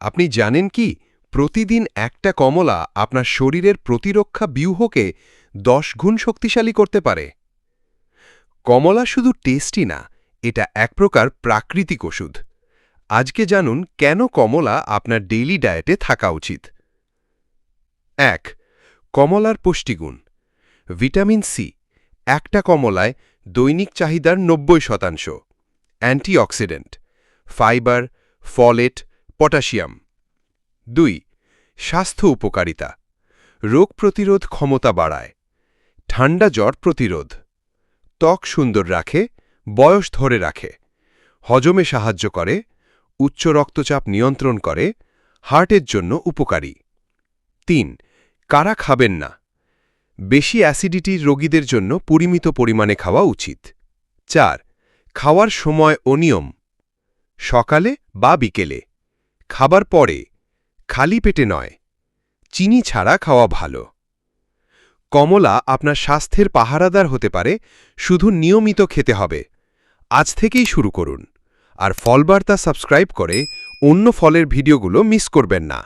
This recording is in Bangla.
আপনি জানেন কি? প্রতিদিন একটা কমলা আপনার শরীরের প্রতিরক্ষা ব্যূহকে দশ গুণ শক্তিশালী করতে পারে। কমলা শুধু টেস্টি না, এটা এক প্রকার প্রাকৃতিক ওষুধ। আজকে জানুন কেন কমলা আপনার ডেইলি ডায়েটে থাকা উচিত। এক, কমলার পুষ্টিগুণ। ভিটামিন সি, একটা কমলায় দৈনিক চাহিদার নব্বই শতাংশ। অ্যান্টিঅক্সিডেন্ট। Fibre, folate potassium. দুই, স্বাস্থ্য উপকারিতা। রোগ প্রতিরোধ ক্ষমতা বাড়ায়। ঠান্ডা জ্বর প্রতিরোধ। ত্বক সুন্দর রাখে, বয়স ধরে রাখে। হজমে সাহায্য করে, উচ্চ রক্তচাপ নিয়ন্ত্রণ করে, হার্টের জন্য উপকারী। তিন, কারা খাবেন না। বেশি অ্যাসিডিটির রোগীদের জন্য পরিমিত পরিমাণে খাওয়া উচিত। চার, খাওয়ার সময় অনিয়ম। সকালে বা বিকেলে। খাবার পরে খালি পেটে নয়, চিনি ছাড়া খাওয়া ভালো। কমলা আপনার স্বাস্থ্যের পাহারাদার হতে পারে, শুধু নিয়মিত খেতে হবে। আজ থেকেই শুরু করুন। আর ফলবার্তা সাবস্ক্রাইব করে অন্য ফলের ভিডিওগুলো মিস করবেন না।